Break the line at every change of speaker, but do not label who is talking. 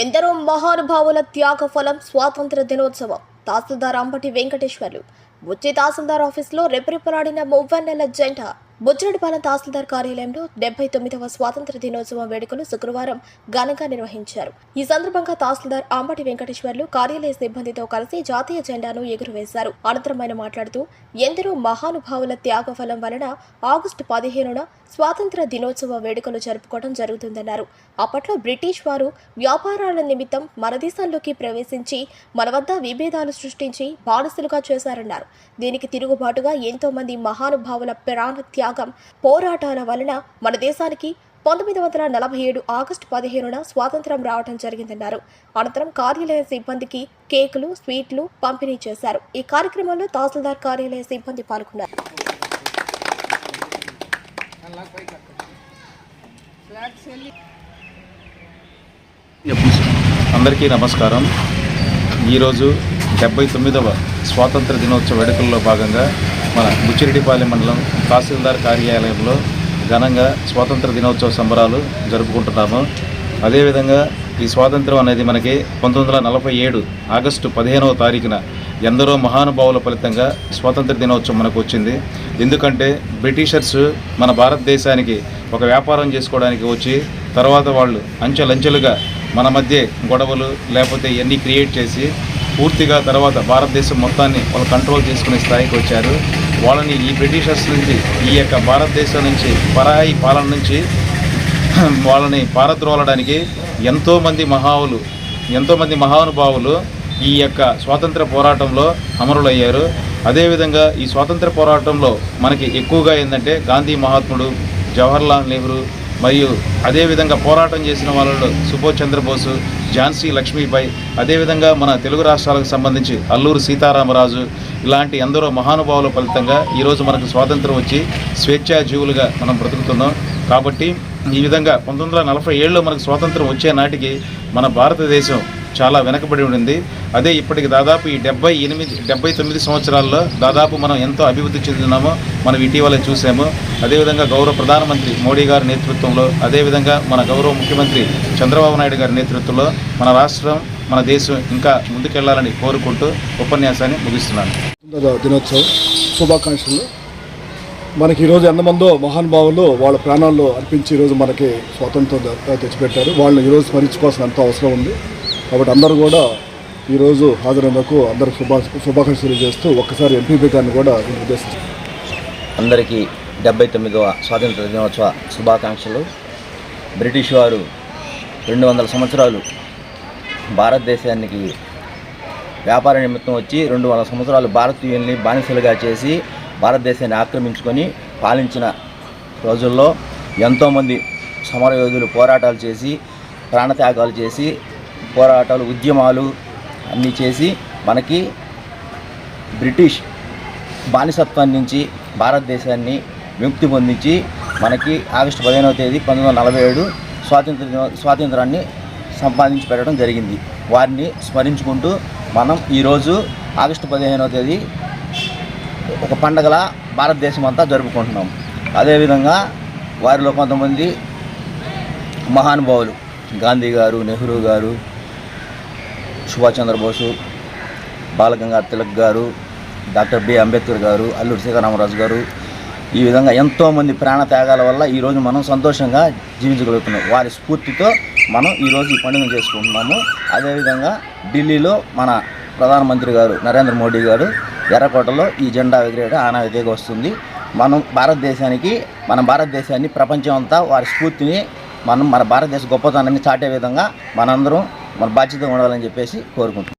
ఎందరో మహానుభావుల త్యాగ ఫలం స్వాతంత్ర దినోత్సవం. తహసీల్దార్ అంబటి వెంకటేశ్వర్లు. బుచ్చి తహసీల్దార్ ఆఫీస్లో రెపరెపలాడిన మువ్వన్నెల జెండా బుజ్జరడిపాలెం తహసీల్దార్ కార్యాలయంలో డెబ్బై తొమ్మిదవ స్వాతంత్ర దినోత్సవం వేడుకలు శుక్రవారం ఘనంగా నిర్వహించారు. ఈ సందర్భంగా తహసీల్దార్ ఆంబటి వెంకటేశ్వర్లు కార్యాలయ సిబ్బందితో కలిసి జాతీయ జెండాను ఎగురవేశారు. అనంతరం ఆయన మాట్లాడుతూ ఎందరో మహానుభావుల త్యాగ ఫలం వలన ఆగస్టు పదిహేనున స్వాతంత్ర దినోత్సవ వేడుకలు జరుపుకోవడం జరుగుతుందన్నారు. అప్పట్లో బ్రిటిష్ వారు వ్యాపారాల నిమిత్తం మన దేశంలోకి ప్రవేశించి మన వద్ద విభేదాలు సృష్టించి బానిసలుగా చేశారన్నారు. దీనికి తిరుగుబాటుగా ఎంతో మంది మహానుభావుల ప్రాణ త్యాగ పోరాటాల వలన మన దేశానికి పంతొమ్మిది వందల నలభై ఏడు ఆగస్టు పదిహేనున స్వాతంత్రం రావడం జరిగిందన్నారు. అనంతరం కార్యాలయ సిబ్బందికి కేకులు స్వీట్లు పంపిణీ చేశారు. ఈ కార్యక్రమంలో తహసీల్దార్ కార్యాలయ సిబ్బంది పాల్గొన్నారు.
అందరికీ నమస్కారం. ఈరోజు డెబ్బై తొమ్మిదవ స్వాతంత్ర దినోత్సవ వేడుకల్లో భాగంగా మన బుచ్చిరెడ్డిపాలెం మండలం తహసీల్దార్ కార్యాలయంలో ఘనంగా స్వాతంత్ర దినోత్సవ సంబరాలు జరుపుకుంటున్నాము. అదేవిధంగా ఈ స్వాతంత్రం అనేది మనకి పంతొమ్మిది వందల నలభై ఏడు ఆగస్టు పదిహేనవ తారీఖున ఎందరో మహానుభావుల ఫలితంగా స్వాతంత్ర దినోత్సవం మనకు వచ్చింది. ఎందుకంటే బ్రిటిషర్స్ మన భారతదేశానికి ఒక వ్యాపారం చేసుకోవడానికి వచ్చి తర్వాత వాళ్ళు అంచెలంచెలుగా మన మధ్య గొడవలు లేకపోతే ఇవన్నీ క్రియేట్ చేసి పూర్తిగా తర్వాత భారతదేశం మొత్తాన్ని వాళ్ళు కంట్రోల్ చేసుకునే స్థాయికి వచ్చారు. వాళ్ళని ఈ బ్రిటిషర్స్ నుంచి ఈ యొక్క భారతదేశం నుంచి పరాయి పాలన నుంచి వాళ్ళని పారద్రోలడానికి ఎంతోమంది మహావులు ఎంతోమంది మహానుభావులు ఈ యొక్క స్వాతంత్ర పోరాటంలో అమరులయ్యారు. అదేవిధంగా ఈ స్వాతంత్ర పోరాటంలో మనకి ఎక్కువగా ఏంటంటే గాంధీ మహాత్ముడు జవహర్లాల్ నెహ్రూ మరియు అదేవిధంగా పోరాటం చేసిన వాళ్ళలో సుభాష్ చంద్రబోసు ఝాన్సీ లక్ష్మీబాయి అదేవిధంగా మన తెలుగు రాష్ట్రాలకు సంబంధించి అల్లూరు సీతారామరాజు ఇలాంటి ఎందరో మహానుభావుల ఫలితంగా ఈరోజు మనకు స్వాతంత్రం వచ్చి స్వేచ్ఛా జీవులుగా మనం బ్రతుకుతున్నాం. కాబట్టి ఈ విధంగా పంతొమ్మిది వందల నలభై ఏడులో మనకు స్వాతంత్రం వచ్చే నాటికి మన భారతదేశం చాలా వెనకబడి ఉండింది. అదే ఇప్పటికి దాదాపు ఈ డెబ్బై ఎనిమిది డెబ్బై తొమ్మిది సంవత్సరాల్లో దాదాపు మనం ఎంతో అభివృద్ధి చెందుతున్నామో మనం ఇటీవల చూసాము. అదేవిధంగా గౌరవ ప్రధానమంత్రి మోడీ గారి నేతృత్వంలో అదేవిధంగా మన గౌరవ ముఖ్యమంత్రి చంద్రబాబు నాయుడు గారి నేతృత్వంలో మన రాష్ట్రం మన దేశం ఇంకా ముందుకెళ్ళాలని కోరుకుంటూ ఉపన్యాసాన్ని ముగిస్తున్నాను.
దినోత్సవం శుభాకాంక్షలు. మనకి ఈరోజు ఎంతమందో మహానుభావులు వాళ్ళ ప్రాణాల్లో అర్పించి ఈరోజు మనకి స్వాతంత్రం తెచ్చిపెట్టారు. వాళ్ళని ఈరోజు స్మరించుకోవాల్సిన అంత అవసరం ఉంది. కాబట్టి అందరూ కూడా ఈరోజు హాజరైనందుకు అందరికి శుభా శుభాకాంక్షలు చేస్తూ ఒక్కసారి ఎంపీపీ గారిని కూడా ఉద్దేశించారు
అందరికీ డెబ్బై తొమ్మిదవ స్వాతంత్ర దినోత్సవ శుభాకాంక్షలు. బ్రిటిష్ వారు రెండు వందల సంవత్సరాలు భారతదేశానికి వ్యాపార నిమిత్తం వచ్చి రెండు వందల సంవత్సరాలు భారతీయుల్ని బానిసలుగా చేసి భారతదేశాన్ని ఆక్రమించుకొని పాలించిన రోజుల్లో ఎంతోమంది సమరయోధులు పోరాటాలు చేసి ప్రాణత్యాగాలు చేసి పోరాటాలు ఉద్యమాలు అన్నీ చేసి మనకి బ్రిటిష్ బానిసత్వం నుంచి భారతదేశాన్ని విముక్తి పొందించి మనకి ఆగస్టు పదిహేనవ తేదీ పంతొమ్మిది వందల నలభై ఏడు స్వాతంత్ర స్వాతంత్రాన్ని సంపాదించి పెట్టడం జరిగింది. వారిని స్మరించుకుంటూ మనం ఈరోజు ఆగస్టు పదిహేనవ తేదీ ఒక పండగలా భారతదేశం అంతా జరుపుకుంటున్నాం. అదేవిధంగా వారిలో కొంతమంది మహానుభావులు గాంధీ గారు నెహ్రూ గారు సుభాష్ చంద్రబోసు బాలగంగా తిలక్ గారు డాక్టర్ బి. అంబేద్కర్ గారు అల్లూరి సీతారామరాజు గారు. ఈ విధంగా ఎంతోమంది ప్రాణ త్యాగాల వల్ల ఈరోజు మనం సంతోషంగా జీవించగలుగుతున్నాం. వారి స్ఫూర్తితో మనం ఈరోజు ఈ పండుగను చేసుకుంటున్నాము. అదేవిధంగా ఢిల్లీలో మన ప్రధానమంత్రి గారు నరేంద్ర మోడీ గారు ఎర్రకోటలో ఈ జెండా ఎగిరేట ఆనవాయితీగా వస్తుంది. మనం భారతదేశానికి మన భారతదేశాన్ని ప్రపంచం అంతా వారి స్ఫూర్తిని మనం మన భారతదేశ గొప్పతనాన్ని చాటే విధంగా మనందరం మన బాధ్యత ఉండాలని చెప్పేసి కోరుకుంటున్నాం.